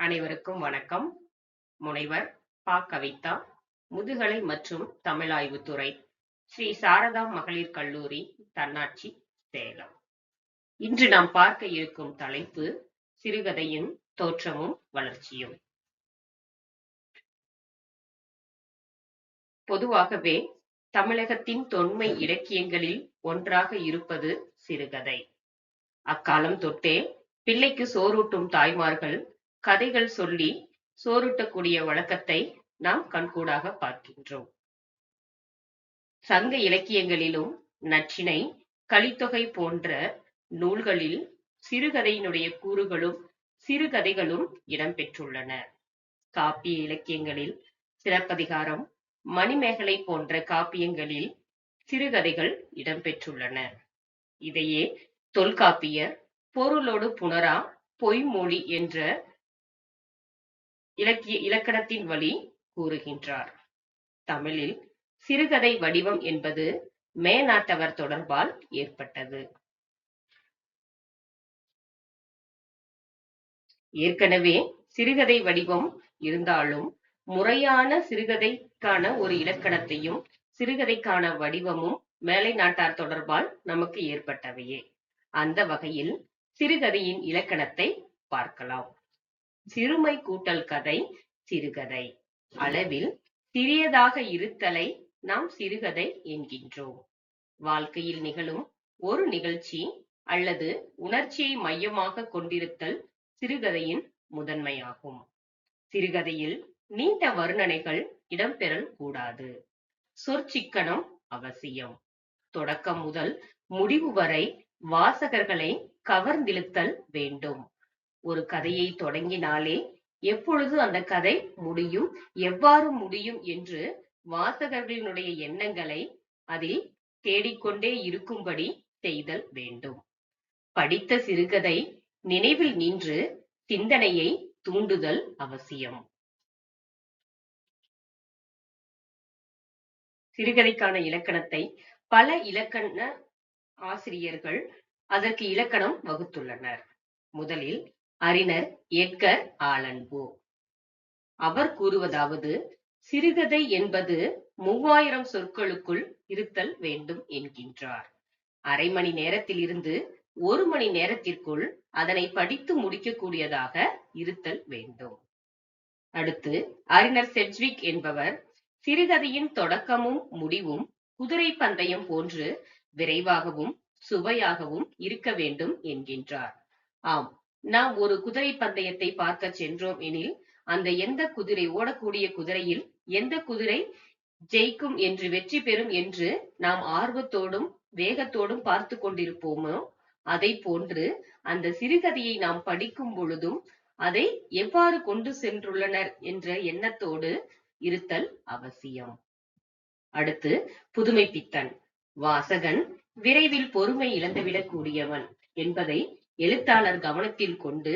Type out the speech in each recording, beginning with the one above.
அனைவருக்கும் வணக்கம். முனைவர் பா. கவிதா முதுகலை மற்றும் தமிழாய்வுத்துறை ஸ்ரீ சாரதா மகளிர் கல்லூரி தன்னாட்சி சேலம். இன்று நாம் பார்க்க இருக்கும் தலைப்பு சிறுகதையின் தோற்றமும் வளர்ச்சியும். பொதுவாகவே தமிழகத்தின் தொன்மை இலக்கியங்களில் ஒன்றாக இருப்பது சிறுகதை. அக்காலம் தொட்டே பிள்ளைக்கு சோறூட்டும் தாய்மார்கள் கதைகள் சொல்லி சோறுட்டக்கூடிய வழக்கத்தை நாம் கண்கூடாக பார்க்கின்றோம். சங்க இலக்கியங்களிலும் நற்றினை கலித்தொகை போன்ற நூல்களில் சிறுகதையினுடைய கூறுகளும் சிறுகதைகளும் இடம்பெற்றுள்ளன. காப்பிய இலக்கியங்களில் சிறப்பதிகாரம் மணிமேகலை போன்ற காப்பியங்களில் சிறுகதைகள் இடம்பெற்றுள்ளன. இதையே தொல்காப்பியர் பொருளோடு புணரா பொய்மொழி என்ற இலக்கிய இலக்கணத்தின் வழி கூறுகின்றார். தமிழில் சிறுகதை வடிவம் என்பது மேனாட்டவர் தொடர்பால் ஏற்பட்டது. ஏற்கனவே சிறுகதை வடிவம் இருந்தாலும் முறையான சிறுகதைக்கான ஒரு இலக்கணத்தையும் சிறுகதைக்கான வடிவமும் மேலை நாட்டார் தொடர்பால் நமக்கு ஏற்பட்டவையே. அந்த வகையில் சிறுகதையின் இலக்கணத்தை பார்க்கலாம். சிறுமை கூட்டல் கதை சிறுகதை. அளவில் சிறியதாக இருத்தலை நாம் சிறுகதை என்கின்றோம். வாழ்க்கையில் நிகழும் ஒரு நிகழ்ச்சி அல்லது உணர்ச்சியை மையமாக கொண்டிருத்தல் சிறுகதையின் முதன்மையாகும். சிறுகதையில் நீண்ட வர்ணனைகள் இடம்பெறல் கூடாது. சொற்சிக்கனம் அவசியம். தொடக்கம் முதல் முடிவு வரை வாசகர்களை கவர்ந்திழுத்தல் வேண்டும். ஒரு கதையை தொடங்கினாலே எப்பொழுது அந்த கதை முடியும் எவ்வாறு முடியும் என்று வாசகர்களினுடைய எண்ணங்களை அதில் தேடிக்கொண்டே இருக்கும்படி செய்தல் வேண்டும். படித்த சிறுகதை நினைவில் நின்று சிந்தனையை தூண்டுதல் அவசியம். சிறுகதைக்கான இலக்கணத்தை பல இலக்கண ஆசிரியர்கள் அதற்கு இலக்கணம் வகுத்துள்ளனர். முதலில் அறிஞர் எட்கர் ஆலன்போ. அவர் கூறுவதாவது சிறுகதை என்பது மூவாயிரம் சொற்களுக்குள் இருத்தல் வேண்டும் என்கின்றார். அரை மணி நேரத்தில் இருந்து ஒரு மணி நேரத்திற்குள் அதனை படித்து முடிக்கக்கூடியதாக இருத்தல் வேண்டும். அடுத்து அறிஞர் செட்விக் என்பவர் சிறுகதையின் தொடக்கமும் முடிவும் குதிரை பந்தயம் போன்று விரைவாகவும் சுவையாகவும் இருக்க வேண்டும் என்கின்றார். ஆம் நாம் ஒரு குதிரை பந்தயத்தை பார்க்க சென்றோம் எனில் அந்த எந்த குதிரை ஓடக்கூடிய குதிரையில் எந்த குதிரை ஜெயிக்கும் என்று வெற்றி பெறும் என்று நாம் ஆர்வத்தோடும் வேகத்தோடும் பார்த்து கொண்டிருப்போமோ? அதை போன்று அந்த சிறுகதையை நாம் படிக்கும் பொழுதும் அதை எவ்வாறு கொண்டு சென்றுள்ளனர் என்ற எண்ணத்தோடு இருத்தல் அவசியம். அடுத்து புதுமை பித்தன் வாசகன் விரைவில் பொறுமை இழந்துவிடக் கூடியவன் என்பதை எழுத்தாளர் கவனத்தில் கொண்டு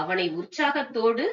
அவனை உற்சாகத்தோடு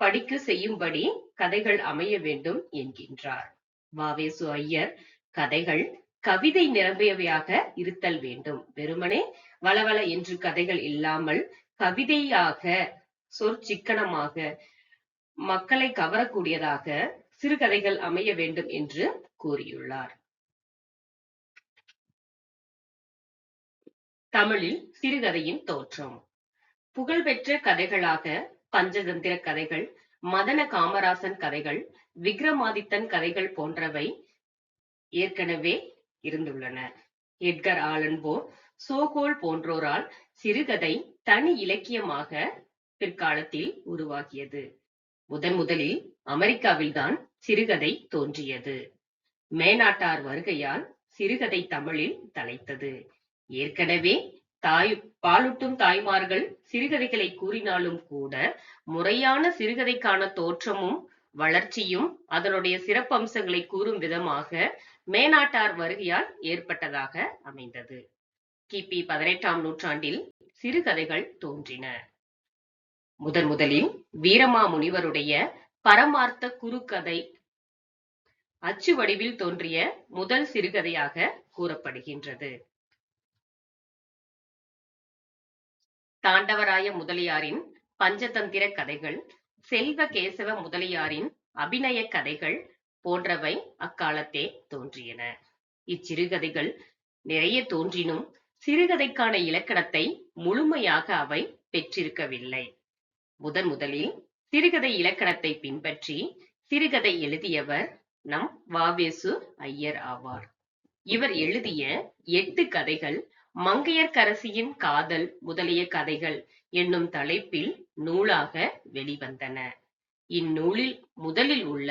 படிக்க செய்யும்படி கதைகள் அமைய வேண்டும் என்கின்றார். வாவேசு ஐயர் கதைகள் கவிதை நிரம்பியவையாக இருத்தல் வேண்டும். வெறுமனே வளவள என்று கதைகள் இல்லாமல் கவிதையாக சொற்சிக்கனமாக மக்களை கவரக்கூடியதாக சிறுகதைகள் அமைய வேண்டும் என்று கூறியுள்ளார். தமிழில் சிறுகதையின் தோற்றம். புகழ்பெற்ற கதைகளாக பஞ்சதந்திர கதைகள் மதன காமராசன் கதைகள் விக்ரமாதித்தன் கதைகள் போன்றவை ஏற்கனவே இருந்துள்ளன. எட்கர் ஆலன்போ சோகோல் போன்றோரால் சிறுகதை தனி இலக்கியமாக பிற்காலத்தில் உருவாகியது. முதன் முதலில் அமெரிக்காவில்தான் சிறுகதை தோன்றியது. மேனாட்டார் வருகையால் சிறுகதை தமிழில் தலைத்தது. ஏற்கனவே தாய் பாலூட்டும் தாய்மார்கள் சிறுகதைகளை கூறினாலும் கூட முறையான சிறுகதைக்கான தோற்றமும் வளர்ச்சியும் அதனுடைய சிறப்பம்சங்களை கூறும் விதமாக மேனாட்டார் வருகையால் ஏற்பட்டதாக அமைந்தது. கிபி பதினெட்டாம் நூற்றாண்டில் சிறுகதைகள் தோன்றின. முதன் முதலில் வீரமாமுனிவருடைய பரமார்த்த குறுக்கதை அச்சு வடிவில் தோன்றிய முதல் சிறுகதையாக கூறப்படுகின்றது. தாண்டவராய முதலியாரின் பஞ்சதந்திர கதைகள் செல்வ கேசவ முதலியாரின் அபிநய கதைகள் போன்றவை அக்காலத்தே தோன்றியன. இச்சிறுகதைகள் நிறைய தோன்றினும் சிறுகதைக்கான இலக்கணத்தை முழுமையாக அவை பெற்றிருக்கவில்லை. முதன் முதலில் சிறுகதை இலக்கணத்தை பின்பற்றி சிறுகதை எழுதியவர் நம் வாவேசு ஐயர் ஆவார். இவர் எழுதிய எட்டு கதைகள் மங்கையர்க்கரசியின் காதல் முதலிய கதைகள் என்னும் தலைப்பில் நூலாக வெளிவந்தன. இந்நூலில் முதலில் உள்ள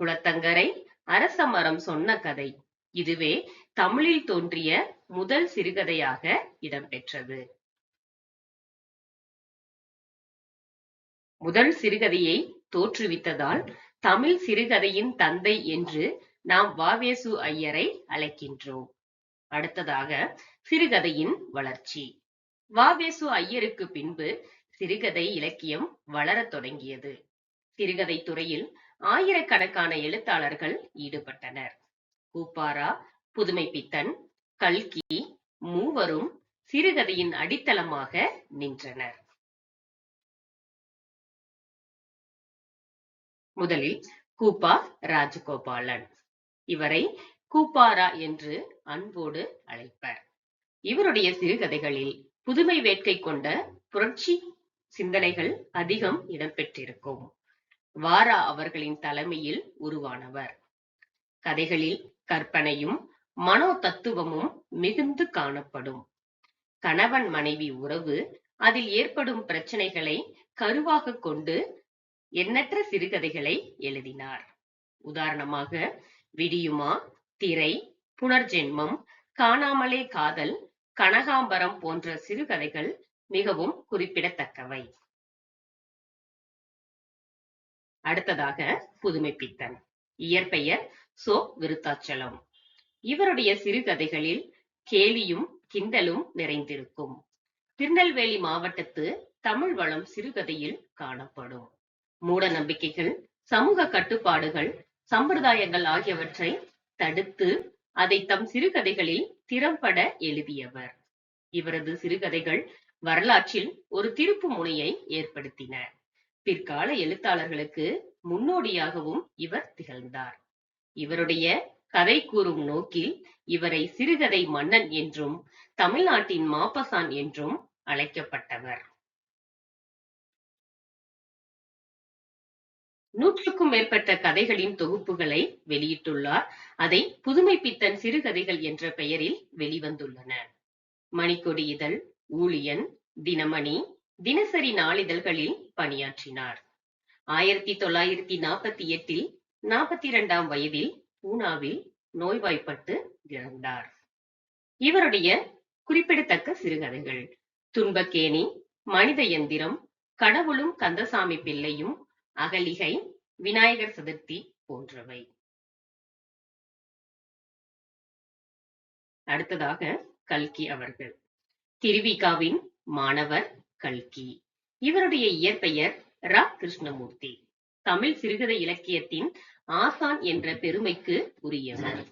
குளத்தங்கரை அரச மரம் சொன்ன கதை இதுவே தமிழில் தோன்றிய முதல் சிறுகதையாக இடம்பெற்றது. முதல் சிறுகதையை தோற்றுவித்ததால் தமிழ் சிறுகதையின் தந்தை என்று நாம் வாவேசு ஐயரை அழைக்கின்றோம். அடுத்ததாக சிறுகதையின் வளர்ச்சி. வாவேசு ஐயருக்கு பின்பு சிறுகதை இலக்கியம் வளரத் தொடங்கியது. சிறுகதை துறையில் ஆயிரக்கணக்கான எழுத்தாளர்கள் ஈடுபட்டனர். கூப்பாரா புதுமைப்பித்தன் கல்கி மூவரும் சிறுகதையின் அடித்தளமாக நின்றனர். முதலில் கூப்பா ராஜகோபாலன். இவரை கூப்பாரா என்று அன்போடு அழைப்பர். இவருடைய சிறுகதைகளில் புதுமை வேட்கை கொண்ட புரட்சி சிந்தனைகள் அதிகம் இடம்பெற்றிருக்கும். வாரா அவர்களின் தலைமையில் உருவானவர். கதைகளில் கற்பனையும் மனோ தத்துவமும் மிகுந்து காணப்படும். கணவன் மனைவி உறவு அதில் ஏற்படும் பிரச்சனைகளை கருவாக கொண்டு எண்ணற்ற சிறுகதைகளை எழுதினார். உதாரணமாக விடியுமா திரை புனர்ஜென்மம் காணாமலே காதல் கனகாம்பரம் போன்ற சிறுகதைகள் மிகவும் குறிப்பிடத்தக்கவை. அடுத்ததாக புதுமைப்பித்தன். இயற்பெயர் சோ விருத்தாச்சலம். இவருடைய சிறுகதைகளில் கேலியும் கிண்டலும் நிறைந்திருக்கும். திருநெல்வேலி மாவட்டத்து தமிழ் வளம் சிறுகதையில் காணப்படும். மூட நம்பிக்கைகள் சமூக கட்டுப்பாடுகள் சம்பிரதாயங்கள் ஆகியவற்றை தடுத்து அதை தம் சிறுகதைகளில் திறம்பட எழுதியவர். இவரது சிறுகதைகள் வரலாற்றில் ஒரு திருப்பு முனையை ஏற்படுத்தின. பிற்கால எழுத்தாளர்களுக்கு முன்னோடியாகவும் இவர் திகழ்ந்தார். இவருடைய கதை கூறும் நோக்கில் இவரை சிறுகதை மன்னன் என்றும் தமிழ்நாட்டின் மாப்பசான் என்றும் அழைக்கப்பட்டவர். நூற்றுக்கும் மேற்பட்ட கதைகளின் தொகுப்புகளை வெளியிட்டுள்ளார். அதை புதுமை பித்தன் சிறுகதைகள் என்ற பெயரில் வெளிவந்துள்ளன. மணிக்கொடி இதழ் ஊழியன் தினமணி தினசரி நாளிதழ்களில் பணியாற்றினார். ஆயிரத்தி தொள்ளாயிரத்தி நாற்பத்தி எட்டில் நாற்பத்தி இரண்டாம் வயதில் பூனாவில் நோய்வாய்ப்பட்டு இறந்தார். இவருடைய குறிப்பிடத்தக்க சிறுகதைகள் துன்பக்கேணி மனித எந்திரம் கடவுளும் கந்தசாமி பிள்ளையும் அகலிகை விநாயகர் சதுர்த்தி போன்றவை. அடுத்ததாக கல்கி அவர்கள். திருவிகாவின் மாணவர் கல்கி. இவருடைய இயற்பெயர் ரா கிருஷ்ணமூர்த்தி தமிழ் சிறுகதை இலக்கியத்தின் ஆசான் என்ற பெருமைக்கு உரியவர்.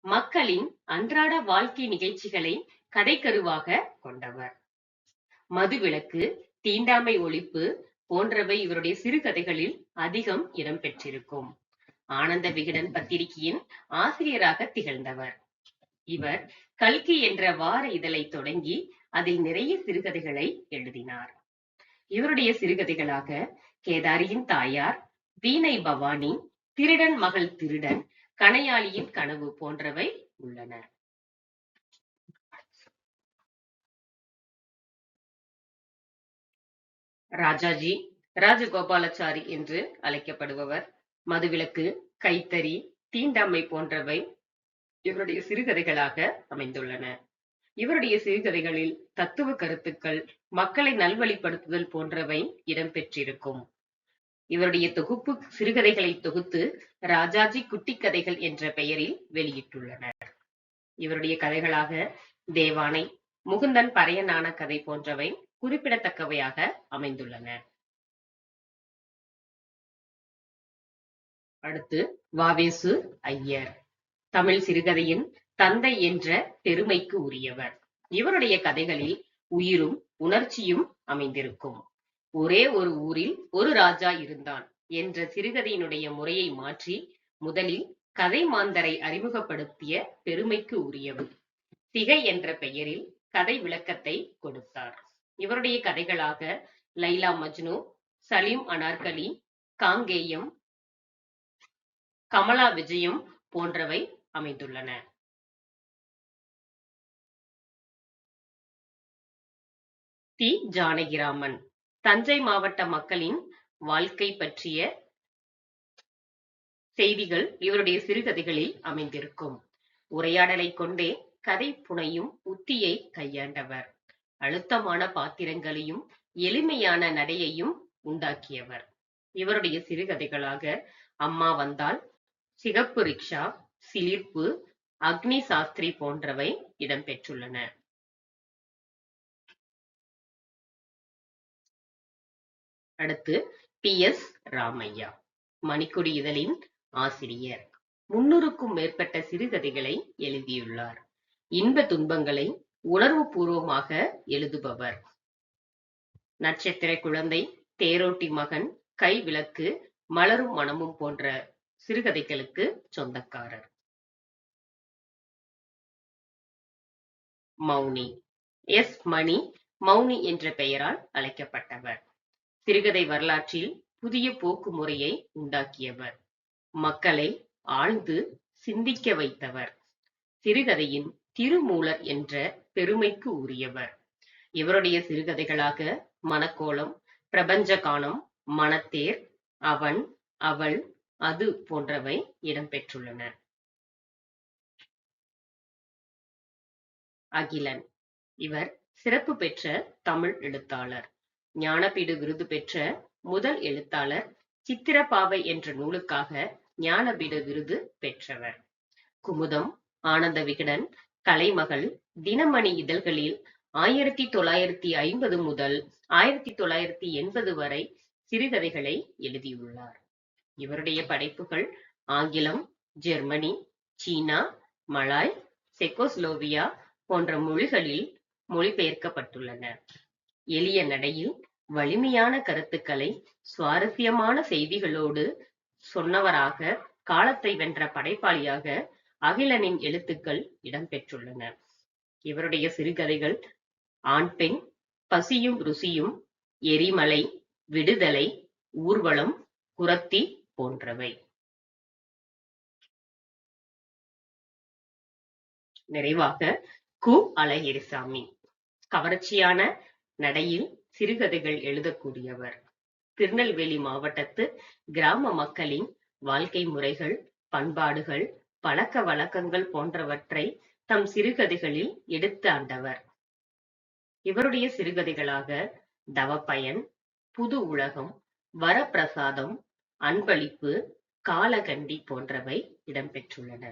மக்களின் அன்றாட வாழ்க்கை நிகழ்ச்சிகளை கதைக்கருவாக கொண்டவர். மதுவிலக்கு தீண்டாமை ஒழிப்பு போன்றவை இவருடைய சிறுகதைகளில் அதிகம் இடம்பெற்றிருக்கும் ஆனந்த விகடன் பத்திரிகையின் ஆசிரியராக திகழ்ந்தவர். இவர் கல்கி என்ற வார இதழை தொடங்கி அதில் நிறைய சிறுகதைகளை எழுதினார். இவருடைய சிறுகதைகளாக கேதாரியின் தாயார் வீணை பவானி திருடன் மகள் திருடன் கணையாளியின் கனவு போன்றவை உள்ளன. ராஜாஜி ராஜகோபாலாச்சாரி என்று அழைக்கப்படுபவர். மதுவிலக்கு கைத்தறி தீண்டாமை போன்றவை இவருடைய சிறுகதைகளாக அமைந்துள்ளன. இவருடைய சிறுகதைகளில் தத்துவ கருத்துக்கள் மக்களை நல்வழிப்படுத்துதல் போன்றவை இடம்பெற்றிருக்கும். இவருடைய தொகுப்பு சிறுகதைகளை தொகுத்து ராஜாஜி குட்டி கதைகள் என்ற பெயரில் வெளியிட்டுள்ளனர். இவருடைய கதைகளாக தேவானை முகுந்தன் பறையனான கதை போன்றவை குறிப்பிடத்தக்கவையாக அமைந்துள்ளன. அடுத்து வாவேசு ஐயர். தமிழ் சிறுகதையின் தந்தை என்ற பெருமைக்கு உரியவர். இவருடைய கதைகளில் உயிரும் உணர்ச்சியும் அமைந்திருக்கும். ஒரே ஒரு ஊரில் ஒரு ராஜா இருந்தான் என்ற சிறுகதையினுடைய முறையை மாற்றி முதலில் கதை மாந்தரை அறிமுகப்படுத்திய பெருமைக்கு உரியவர். திகை என்ற பெயரில் கதை விளக்கத்தை கொடுத்தார். இவருடைய கதைகளாக லைலா மஜ்னு சலீம் அனார்கலி காங்கேயம் கமலா விஜயம் போன்றவை அமைந்துள்ளன. தி ஜானகிராமன் தஞ்சை மாவட்ட மக்களின் வாழ்க்கை பற்றிய செய்திகள் இவருடைய சிறுகதைகளில் அமைந்திருக்கும். உரையாடலை கொண்டே கதை புனையும் உத்தியை கையாண்டவர். அழுத்தமான பாத்திரங்களையும் எளிமையான நடையையும் உண்டாக்கியவர். இவருடைய சிறுகதைகளாக அம்மா வந்தால் சிகப்பு ரிக்ஷா சிலிர்ப்பு அக்னி சாஸ்திரி போன்றவை இடம்பெற்றுள்ளன. அடுத்து பி. எஸ். ராமையா மணிக்கொடி இதழின் ஆசிரியர். முன்னூறுக்கும் மேற்பட்ட சிறுகதைகளை எழுதியுள்ளார். இன்ப துன்பங்களை உணர்வு பூர்வமாக எழுதுபவர். நட்சத்திர குழந்தை தேரோட்டி மகன் கை விளக்கு மலரும் மனமும் போன்ற சிறுகதைகளுக்கு சொந்தக்காரர். மௌனி. எஸ். மணி மௌனி என்ற பெயரால் அழைக்கப்பட்டவர். சிறுகதை வரலாற்றில் புதிய போக்கு முறையை உண்டாக்கியவர். மக்களை ஆழ்ந்து சிந்திக்க வைத்தவர். சிறுகதையின் திருமூலர் என்ற பெருமைக்கு உரியவர். இவருடைய சிறுகதைகளாக மனக்கோலம் பிரபஞ்ச கானம் மனத்தேர் அவன் அவள் அது போன்றவை இடம்பெற்றுள்ளன. அகிலன். இவர் சிறப்பு பெற்ற தமிழ் எழுத்தாளர். ஞானபீடு விருது பெற்ற முதல் எழுத்தாளர் சித்திரப்பாவை என்ற நூலுக்காக ஞானபீட விருது பெற்றவர். குமுதம் ஆனந்த விகடன் கலைமகள் தினமணி இதழ்களில் ஆயிரத்தி தொள்ளாயிரத்தி ஐம்பது முதல் ஆயிரத்தி தொள்ளாயிரத்தி எண்பது வரை சிறுகதைகளை எழுதியுள்ளார். இவருடைய படைப்புகள் ஆங்கிலம் ஜெர்மனி சீனா மலாய் செக்கோஸ்லோவியா போன்ற மொழிகளில் மொழிபெயர்க்கப்பட்டுள்ளன. எளிய நடையில் வலிமையான கருத்துக்களை சுவாரஸ்யமான செய்திகளோடு சொன்னவராக காலத்தை வென்ற படைப்பாளியாக அகிலனின் எழுத்துக்கள் இடம்பெற்றுள்ளன இவருடைய சிறுகதைகள் ஆண் பெண் பசியும் ருசியும் எரிமலை விடுதலை ஊர்வலம் குரத்தி போன்றவை. நிறைவாக கு அழகிரிசாமி கவர்ச்சியான நடையில் சிறுகதைகள் எழுதக்கூடியவர். திருநெல்வேலி மாவட்டத்து கிராம மக்களின் வாழ்க்கை முறைகள் பண்பாடுகள் பழக்க வழக்கங்கள் போன்றவற்றை தம் சிறுகதைகளில் எடுத்து ஆண்டவர். இவருடைய சிறுகதைகளாக தவப்பயன் புது உலகம் வரப்பிரசாதம் அன்பளிப்பு காலகண்டி போன்றவை இடம்பெற்றுள்ளன.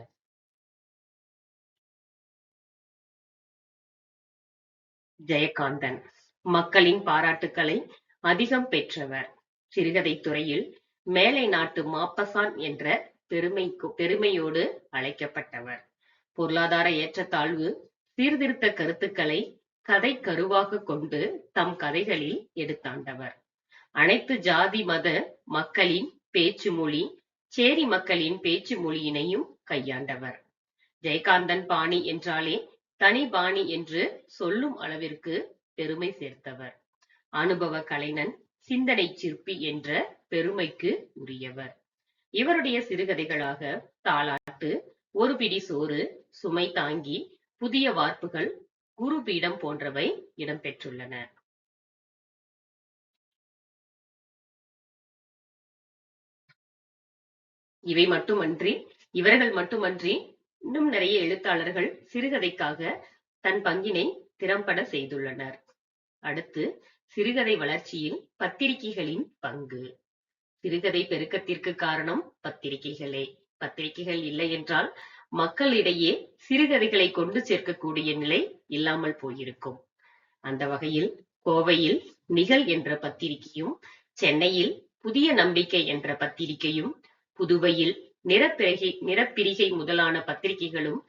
ஜெயகாந்தன் மக்களின் பாராட்டுக்களை அதிகம் பெற்றவர். சிறுகதை துறையில் மேலை நாட்டு மாப்பசான் என்ற பெருமைக்கு பெருமையோடு அழைக்கப்பட்டவர். பொருளாதார ஏற்றத்தாழ்வு சீர்திருத்த கருத்துக்களை கதை கருவாக கொண்டு தம் கதைகளில் எடுத்தாண்டவர். அனைத்து ஜாதி மத மக்களின் பேச்சு மொழி சேரி மக்களின் பேச்சு மொழியினையும் கையாண்டவர். ஜெயகாந்தன் பாணி என்றாலே தனி பாணி என்று சொல்லும் அளவிற்கு பெருமை சேர்த்தவர். அனுபவ கலைஞன் சிந்தனை சிற்பி என்ற பெருமைக்கு உரியவர். இவருடைய சிறுகதைகளாக தாலாட்டு ஒரு பிடி சோறு சுமை தாங்கி புதிய வார்ப்புகள் குருபீடம் போன்றவை இடம்பெற்றுள்ளன. இவை மட்டுமன்றி இவர்கள் மட்டுமன்றி இன்னும் நிறைய எழுத்தாளர்கள் சிறுகதைக்காக தன் பங்கினை திறம்பட செய்துள்ளனர். அடுத்து சிறுகதை வளர்ச்சியில் பத்திரிகைகளின் பங்கு. சிறுகதை பெருக்கத்திற்கு காரணம் பத்திரிகைகளே. பத்திரிகைகள் இல்லை என்றால் மக்களிடையே சிறுகதைகளை கொண்டு சேர்க்கக்கூடிய நிலை இல்லாமல் போயிருக்கும். அந்த வகையில் கோவையில் நிகழ் என்ற பத்திரிகையும் சென்னையில் புதிய நம்பிக்கை என்ற பத்திரிகையும் புதுவையில் நிறப்பிரிகை நிறப்பிரிகை முதலான பத்திரிகைகளும்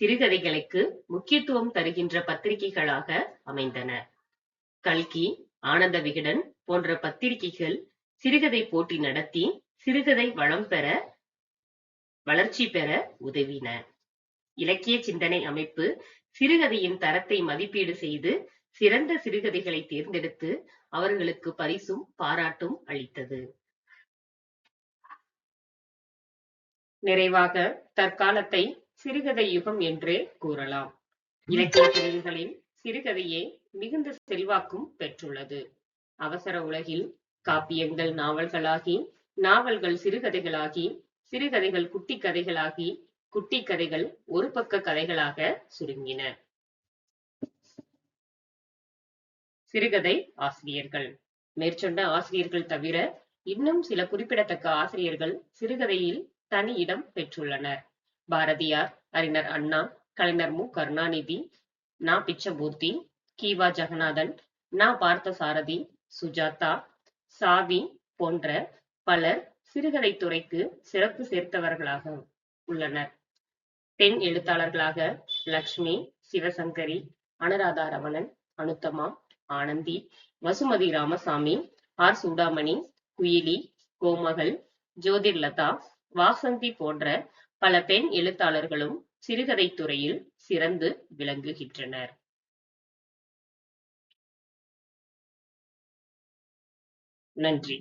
சிறுகதைகளுக்கு முக்கியத்துவம் தருகின்ற பத்திரிகைகளாக அமைந்தன. கல்கி ஆனந்த விகடன் போன்ற பத்திரிகைகள் சிறுகதை போட்டி நடத்தி சிறுகதை வளம் பெற வளர்ச்சி பெற உதவின. இலக்கிய சிந்தனை அமைப்பு சிறுகதையின் தரத்தை மதிப்பீடு செய்து சிறந்த சிறுகதைகளை தேர்ந்தெடுத்து அவர்களுக்கு பரிசும் பாராட்டும் அளித்தது. நிறைவாக தற்காலத்தை சிறுகதை யுகம் என்றே கூறலாம். இலக்கிய பிரிவுகளில் சிறுகதையே மிகுந்த செல்வாக்கும் பெற்றுள்ளது. அவசர உலகில் காப்பியங்கள் நாவல்களாகி நாவல்கள் சிறுகதைகளாகி சிறுகதைகள் குட்டி கதைகளாகி குட்டி கதைகள் ஒரு பக்க கதைகளாக சுருங்கின. சிறுகதை ஆசிரியர்கள். மேற்சொன்ன ஆசிரியர்கள் தவிர இன்னும் சில குறிப்பிடத்தக்க ஆசிரியர்கள் சிறுகதையில் தனி இடம் பெற்றுள்ளனர். பாரதியார் அறிஞர் அண்ணா கலைஞர் மு. கருணாநிதி நா. பிச்சமூர்த்தி கீவா ஜெகநாதன் நா. பார்த்தசாரதி சுஜாதா சாவி போன்ற பலர் சிறுகதை துறைக்கு சிறப்பு சேர்த்தவர்களாக உள்ளனர். பெண் எழுத்தாளர்களாக லக்ஷ்மி சிவசங்கரி அனுராதா ரமணன் அனுத்தமா ஆனந்தி வசுமதி ராமசாமி ஆர். சூடாமணி குயிலி கோமகள் ஜோதிர்லதா வாசந்தி போன்ற பல பெண் எழுத்தாளர்களும் சிறுகதை துறையில் சிறந்து விளங்குகின்றனர். நன்றி.